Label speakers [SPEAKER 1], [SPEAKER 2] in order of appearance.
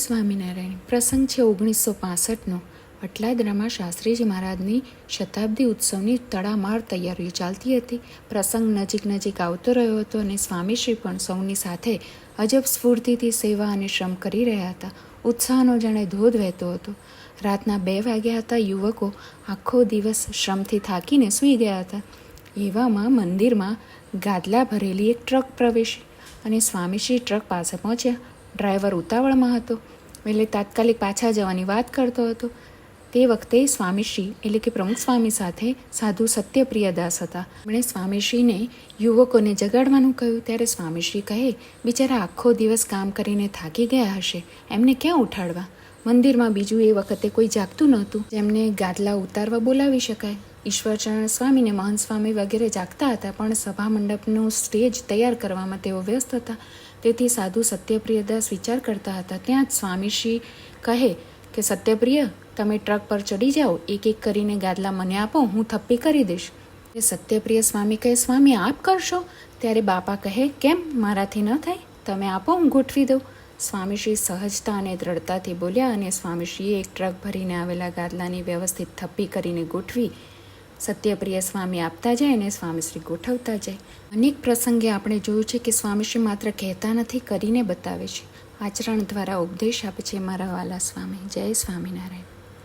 [SPEAKER 1] સ્વામિનારાયણ. પ્રસંગ છે ઓગણીસો પાસઠનો. અટલાદરામાં શાસ્ત્રીજી મહારાજની શતાબ્દી ઉત્સવની તડામાર તૈયારીઓ ચાલતી હતી. પ્રસંગ નજીક નજીક આવતો રહ્યો હતો અને સ્વામીશ્રી પણ સૌની સાથે અજબ સ્ફૂર્તિથી સેવા અને શ્રમ કરી રહ્યા હતા. ઉત્સાહનો જાણે ધોધ વહેતો હતો. રાતના બે વાગ્યા હતા, યુવકો આખો દિવસ શ્રમથી થાકીને સૂઈ ગયા હતા. એવામાં મંદિરમાં ગાદલા ભરેલી એક ટ્રક પ્રવેશી અને સ્વામીશ્રી ટ્રક પાસે પહોંચ્યા. ડ્રાઈવર ઉતાવળમાં હતો, એટલે તાત્કાલિક પાછા જવાની વાત કરતો હતો. તે વખતે સ્વામીશ્રી, એટલે કે પ્રમુખ સ્વામી સાથે સાધુ સત્યપ્રિયદાસ હતા. એમણે સ્વામીશ્રીને યુવકોને જગાડવાનું કહ્યું, ત્યારે સ્વામીશ્રી કહે, બિચારા આખો દિવસ કામ કરીને થાકી ગયા હશે, એમને ક્યાં ઉઠાડવા? મંદિરમાં બીજું એ વખતે કોઈ જાગતું નહોતું. જેમને ગાદલા ઉતારવા બોલાવી શકાય. ઈશ્વરચરણ સ્વામીને મહંત સ્વામી વગેરે જાગતા હતા, પણ સભા મંડપનું સ્ટેજ તૈયાર કરવામાં તેઓ વ્યસ્ત હતા. તેથી સાધુ સત્યપ્રિયદાસ વિચાર કરતા હતા. ત્યાં જ સ્વામીશ્રી કહે કે, સત્યપ્રિય, તમે ટ્રક પર ચડી જાઓ એક એક કરીને ગાદલા મને આપો, હું થપ્પી કરી દઈશ. એ સત્યપ્રિય સ્વામી કહે, સ્વામી, આપ કરશો? ત્યારે બાપા કહે, કેમ? મારાથી ન થાય. તમે આપો, હું ગોઠવી દઉં. સ્વામીશ્રી સહજતા અને દ્રઢતાથી બોલ્યા અને સ્વામીશ્રીએ એક ટ્રક ભરીને આવેલા ગાદલાની વ્યવસ્થિત થપ્પી કરીને ગોઠવી સત્યપ્રિય સ્વામી આપતા જાય અને સ્વામીશ્રી ગોઠવતા જાય. અનેક પ્રસંગે આપણે જોયું છે કે સ્વામીશ્રી માત્ર કહેતા નથી, કરીને બતાવે છે. આચરણ દ્વારા ઉપદેશ આપે છે, મારા વાલા સ્વામી. જય સ્વામિનારાયણ.